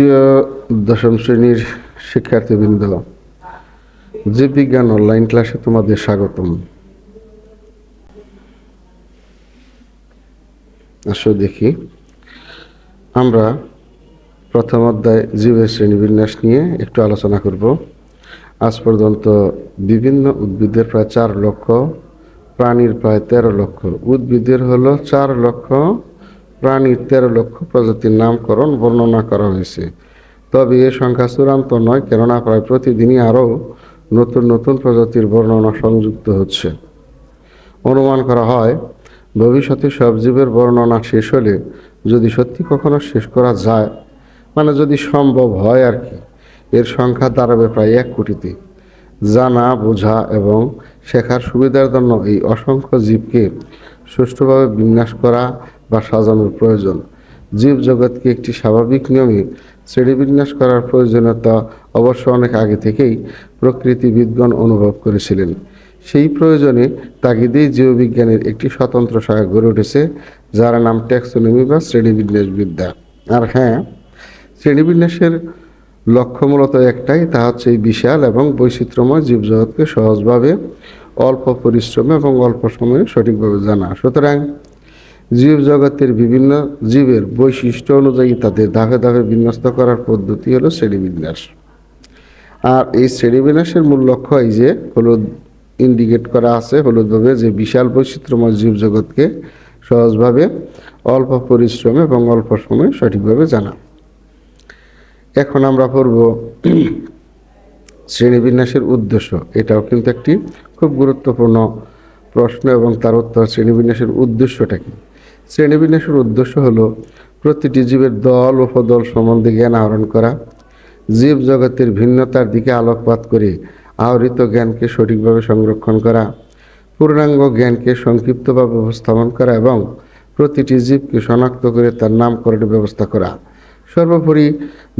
প্রিয় দশম শ্রেণির শিক্ষার্থীবৃন্দ জীববিজ্ঞান অনলাইন ক্লাসে তোমাদের স্বাগতম। আসো দেখি, আমরা প্রথম অধ্যায় জীবের শ্রেণীবিন্যাস নিয়ে একটু আলোচনা করব। আজ পর্যন্ত বিভিন্ন উদ্ভিদের প্রায় চার লক্ষ, প্রাণীর প্রায় তেরো লক্ষ। উদ্ভিদের হলো চার লক্ষ প্রাণীর তেরো লক্ষ প্রজাতির নামকরণ বর্ণনা করা হয়েছে। তবে এ সংখ্যা চূড়ান্ত নয়, কেননা প্রায় প্রতিদিনই আরও নতুন নতুন প্রজাতির বর্ণনা সংযুক্ত হচ্ছে। অনুমান করা হয়, ভবিষ্যতে সব জীবের বর্ণনা শেষ হলে যদি সত্যি কখনো শেষ করা যায় মানে যদি সম্ভব হয় আর কি, এর সংখ্যা দাঁড়াবে প্রায় এক কোটিতে। জানা, বোঝা এবং শেখার সুবিধার জন্য এই অসংখ্য জীবকে সুষ্ঠুভাবে বিন্যাস করা বা সাজানোর প্রয়োজন। জীব জগৎকে একটি স্বাভাবিক নিয়মে শ্রেণীবিন্যাস করার প্রয়োজনীয়তা অবশ্য অনেক আগে থেকেই প্রকৃতিবিদগণ অনুভব করেছিলেন। সেই প্রয়োজনে তাগিদেই জীববিজ্ঞানের একটি স্বতন্ত্র শাখা গড়ে উঠেছে, যার নাম ট্যাক্সোনমি বা শ্রেণীবিন্যাস বিদ্যা আর হ্যাঁ শ্রেণীবিন্যাসের লক্ষ্য মূলত একটাই, তা হচ্ছে এই বিশাল এবং বৈচিত্র্যময় জীবজগৎকে সহজভাবে অল্প পরিশ্রমে এবং অল্প সময়ে সঠিকভাবে জানা। সুতরাং জীবজগতের বিভিন্ন জীবের বৈশিষ্ট্য অনুযায়ী তাদের ধাপে ধাপে বিন্যস্ত করার পদ্ধতি হলো শ্রেণীবিন্যাস। আর এই শ্রেণীবিন্যাসের মূল লক্ষ্য এই যে হলুদ ইন্ডিকেট করা আছে, হলুদভাবে যে বিশাল বৈচিত্র্যময় জীবজগৎকে সহজভাবে অল্প পরিশ্রমে এবং অল্প সময়ে সঠিকভাবে জানা। এখন আমরা পড়ব শ্রেণীবিন্যাসের উদ্দেশ্য। এটাও কিন্তু একটি খুব গুরুত্বপূর্ণ প্রশ্ন এবং তার উত্তর শ্রেণীবিন্যাসের উদ্দেশ্যটা কি? শ্রেণীবিন্যাসের উদ্দেশ্য হলো প্রতিটি জীবের দল, উপদল সম্বন্ধে জ্ঞান আহরণ করা। জীব জগতের ভিন্নতার দিকে আলোকপাত করে আহরিত জ্ঞানকে সঠিকভাবে সংরক্ষণ করা, পূর্ণাঙ্গ জ্ঞানকে সংক্ষিপ্তভাবে উপস্থাপন করা এবং প্রতিটি জীবকে শনাক্ত করে তার নামকরণের ব্যবস্থা করা। সর্বোপরি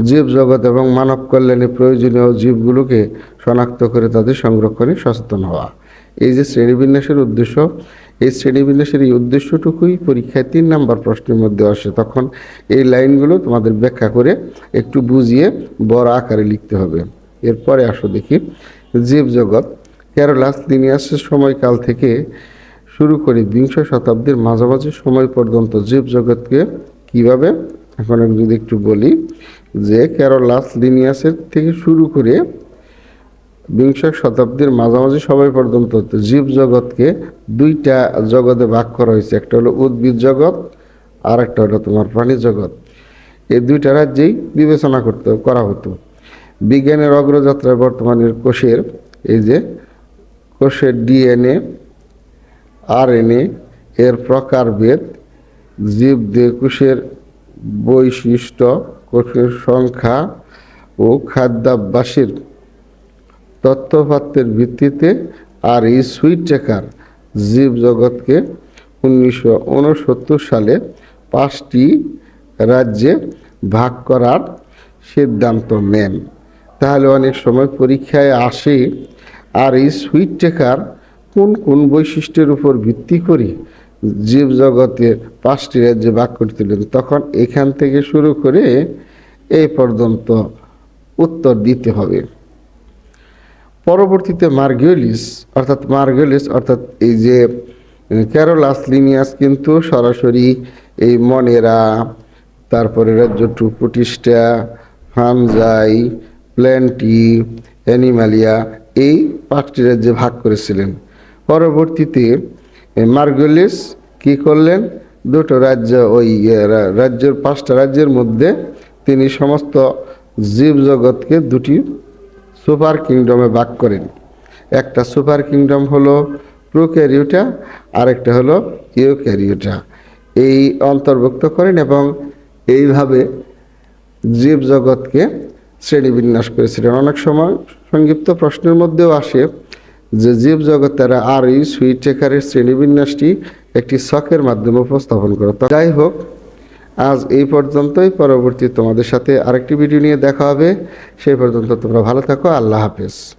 জীব জগৎ এবং মানব কল্যাণে প্রয়োজনীয় জীবগুলোকে শনাক্ত করে তাদের সংরক্ষণে সচেতন হওয়া। এই যে শ্রেণীবিন্যাসের উদ্দেশ্য, এই শ্রেণীবিন্যাসের এই উদ্দেশ্যটুকুই পরীক্ষায় তিন নাম্বার প্রশ্নের মধ্যে আসে। তখন এই লাইনগুলো তোমাদের ব্যাখ্যা করে একটু বুঝিয়ে বড় আকারে লিখতে হবে। এরপরে আসো দেখি। জীবজগৎ ক্যারোলাস লিনিয়াসের সময়কাল থেকে শুরু করে বিংশ শতাব্দীর মাঝামাঝি সময় পর্যন্ত জীবজগৎকে কীভাবে এখন আমি যদি একটু বলি যে ক্যারোলাস লিনিয়াসের থেকে শুরু করে বিংশ শতাব্দীর মাঝামাঝি সবাই পর্যন্ত জীব জগৎকে দুইটা জগতে ভাগ করা হয়েছে। একটা হলো উদ্ভিদ জগৎ আর একটা হলো তোমার প্রাণী জগৎ। এই দুইটা রাজ্যেই বিবেচনা করতে, করা হতো। বিজ্ঞানের অগ্রযাত্রায় বর্তমানের কোষের, এই যে কোষের ডিএনএ, আরএনএ, এর প্রকারভেদ, জীব দেহ কোষের বৈশিষ্ট্য কোষের সংখ্যা ও খাদ্যাভ্যাসের তথ্যপাত্রের ভিত্তিতে আর এই সুইট চেকার জীব জগৎকে উনিশশো উনসত্তর সালে পাঁচটি রাজ্যে ভাগ করার সিদ্ধান্ত নেন। তাহলে অনেক সময় পরীক্ষায় আসে, আর এই সুইট টেকার কোন কোন বৈশিষ্ট্যের উপর ভিত্তি করে জীব জগতের পাঁচটি রাজ্যে ভাগ করতেলেন তখন এখান থেকে শুরু করে এই পর্যন্ত উত্তর দিতে হবে। পরবর্তীতে মার্গিওলিস, অর্থাৎ মার্গিওলিস, অর্থাৎ এই যে ক্যারোলাস, লিনিয়াস কিন্তু সরাসরি এই মনেরা, তারপরে রাজ্য টুপুটিস্টা ফানজাই, প্ল্যান্টি, অ্যানিমালিয়া, এই পাঁচটি রাজ্যে ভাগ করেছিলেন। পরবর্তীতে মার্গলিস কি করলেন? দুটো রাজ্য ওই রাজ্যের, পাঁচটা রাজ্যের মধ্যে তিনি সমস্ত জীবজগৎকে দুটি সুপার কিংডমে ভাগ করেন। একটা সুপার কিংডম হলো প্রোক্যারিওটা, আরেকটা হলো ইউক্যারিওটা। এই অন্তর্ভুক্ত করেন এবং এইভাবে জীবজগৎকে শ্রেণীবিন্যাস করেছিলেন। অনেক সময় সংক্ষিপ্ত প্রশ্নের মধ্যেও আসে যে জীব জগতের আর এই সুইট টেকারের শ্রেণীবিন্যাসটি একটি শখের মাধ্যমে উপস্থাপন করে। যাই হোক, আজ এই পর্যন্তই। পরবর্তী তোমাদের সাথে আরেকটি ভিডিও নিয়ে দেখা হবে। সেই পর্যন্ত তোমরা ভালো থাকো। আল্লাহ হাফেজ।